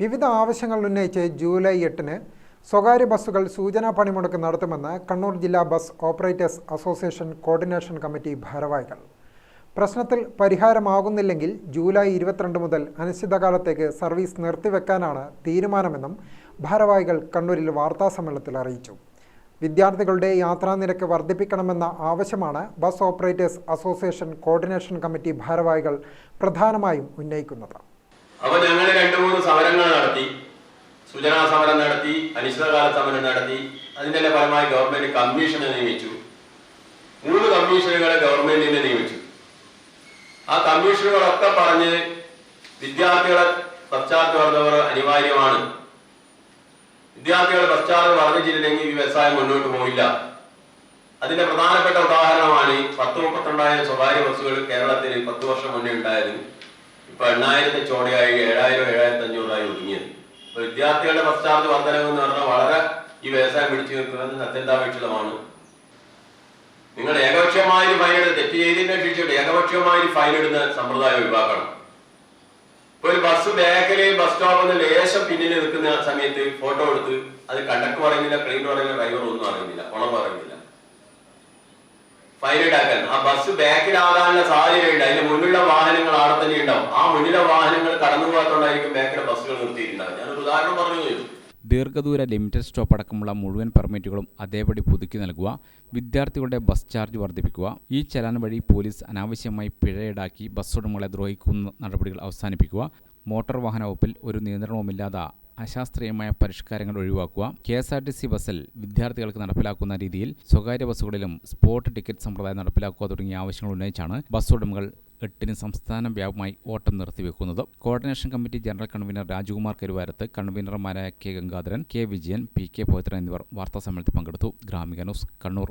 വിവിധ ആവശ്യങ്ങൾ ഉന്നയിച്ച് ജൂലൈ എട്ടിന് സ്വകാര്യ ബസ്സുകൾ സൂചനാ പണിമുടക്ക് നടത്തുമെന്ന് കണ്ണൂർ ജില്ലാ bus operators association coordination committee ഭാരവാഹികൾ. പ്രശ്നത്തിൽ പരിഹാരമാകുന്നില്ലെങ്കിൽ ജൂലൈ ഇരുപത്തിരണ്ട് മുതൽ അനിശ്ചിതകാലത്തേക്ക് സർവീസ് നിർത്തിവെക്കാനാണ് തീരുമാനമെന്നും ഭാരവാഹികൾ കണ്ണൂരിൽ വാർത്താസമ്മേളനത്തിൽ അറിയിച്ചു. വിദ്യാർത്ഥികളുടെ യാത്രാനിരക്ക് വർദ്ധിപ്പിക്കണമെന്ന ആവശ്യമാണ് bus operators association coordination committee ഭാരവാഹികൾ പ്രധാനമായും ഉന്നയിക്കുന്നത്. അപ്പൊ ഞങ്ങൾ രണ്ടു മൂന്ന് സമരങ്ങൾ നടത്തി. സൂചനാ സമരം നടത്തി അനിശ്ചിതകാല സമരം നടത്തി. അതിന്റെ ഫലമായി ഗവൺമെന്റ് കമ്മീഷനെ നിയമിച്ചു. മൂന്ന് കമ്മീഷനുകളെ ഗവൺമെന്റിനെ നിയമിച്ചു. ആ കമ്മീഷനുകളൊക്കെ പറഞ്ഞ് വിദ്യാർത്ഥികളെ പശ്ചാത്തല വർദ്ധവർ അനിവാര്യമാണ്. വിദ്യാർത്ഥികളെ പശ്ചാത്തലം വർദ്ധിച്ചില്ലെങ്കിൽ ഈ വ്യവസായം മുന്നോട്ട് പോയില്ല അതിന്റെ പ്രധാനപ്പെട്ട ഉദാഹരണമാണ് പത്ത് മുപ്പത്തിരണ്ടായിരം സ്വകാര്യ ബസ്സുകൾ കേരളത്തിൽ പത്ത് വർഷം മുന്നേ ഉണ്ടായത്. ഇപ്പൊ എണ്ണായിരത്തി ചോടയായി ഏഴായിരം ഏഴായിരത്തി അഞ്ഞൂറായി ഒതുങ്ങിയത്. അപ്പൊ വിദ്യാർത്ഥികളുടെ പശ്ചാത്തല വർധനവ് എന്ന് പറഞ്ഞാൽ വളരെ ഈ വ്യവസായം പിടിച്ചു നിൽക്കുന്നത് അത്യന്താപേക്ഷിതമാണ്. നിങ്ങൾ ഏകപക്ഷീയമായ ഒരു ഫൈൻ എടുത്ത് തെറ്റ് ചെയ്തതിനെ ശിക്ഷിച്ചിട്ട് ഏകപക്ഷീയമായ ഒരു ഫൈൻ ഇടുന്ന സമ്പ്രദായം ഒഴിവാക്കണം ഇപ്പൊ ഒരു ബസ് ബാക്കിൽ ബസ് സ്റ്റോപ്പിൽ നിന്ന് ലേശം പിന്നിൽ നിൽക്കുന്ന സമയത്ത് ഫോട്ടോ എടുത്ത് അത് കണ്ടക്ടർ പറയുന്നില്ല ക്ലീൻ പറയുന്നില്ല ഡ്രൈവർ ഒന്നും അറിയുന്നില്ല പണം പറയുന്നില്ല. ഫൈൻ ഈടാക്കാൻ ആ ബസ് ബാക്കിലാകാനുള്ള ഉണ്ട് അതിന്റെ മുന്നിലുള്ള വാഹനങ്ങൾ അവിടെ തന്നെ ഉണ്ടാവും. ആ മുന്നിലെ വാഹനങ്ങൾ കടന്നു പോകാത്തോണ്ടായിരിക്കും ബാക്കിലെ ബസ്സുകൾ നിർത്തിയിട്ടുണ്ടാവും ഞാനൊരു ഉദാഹരണം പറഞ്ഞു തരും ദീർഘദൂര ലിമിറ്റഡ് സ്റ്റോപ്പ് അടക്കമുള്ള മുഴുവൻ പെർമിറ്റുകളും അതേപടി പുതുക്കി നൽകുക വിദ്യാർത്ഥികളുടെ ബസ് ചാർജ് വർദ്ധിപ്പിക്കുക ഈ ചലാൻ വഴി പോലീസ് അനാവശ്യമായി പിഴ ഈടാക്കി ബസ് ഉടമകളെ ദ്രോഹിക്കുന്ന നടപടികൾ അവസാനിപ്പിക്കുക മോട്ടോർ വാഹന വകുപ്പിൽ ഒരു നിയന്ത്രണവുമില്ലാതെ അശാസ്ത്രീയമായ പരിഷ്കാരങ്ങൾ ഒഴിവാക്കുക. K S R T C ബസ്സിൽ വിദ്യാർത്ഥികൾക്ക് നടപ്പിലാക്കുന്ന രീതിയിൽ സ്വകാര്യ ബസ്സുകളിലും സ്പോട്ട് ടിക്കറ്റ് സമ്പ്രദായം നടപ്പിലാക്കുക തുടങ്ങിയ ആവശ്യങ്ങൾ ഉന്നയിച്ചാണ് ബസ് ഉടമകൾ എട്ടിന് സംസ്ഥാന വ്യാപകമായി ഓട്ടം നിർത്തിവെക്കുന്നത്. Coordination committee general convener Rajakumar Karuvarathu കൺവീനർമാരായ K Gangadharan K Vijayan P K പോയത്രൻ എന്നിവർ വാർത്താസമ്മേളനത്തിൽ പങ്കെടുത്തു. Gramika news Kannur.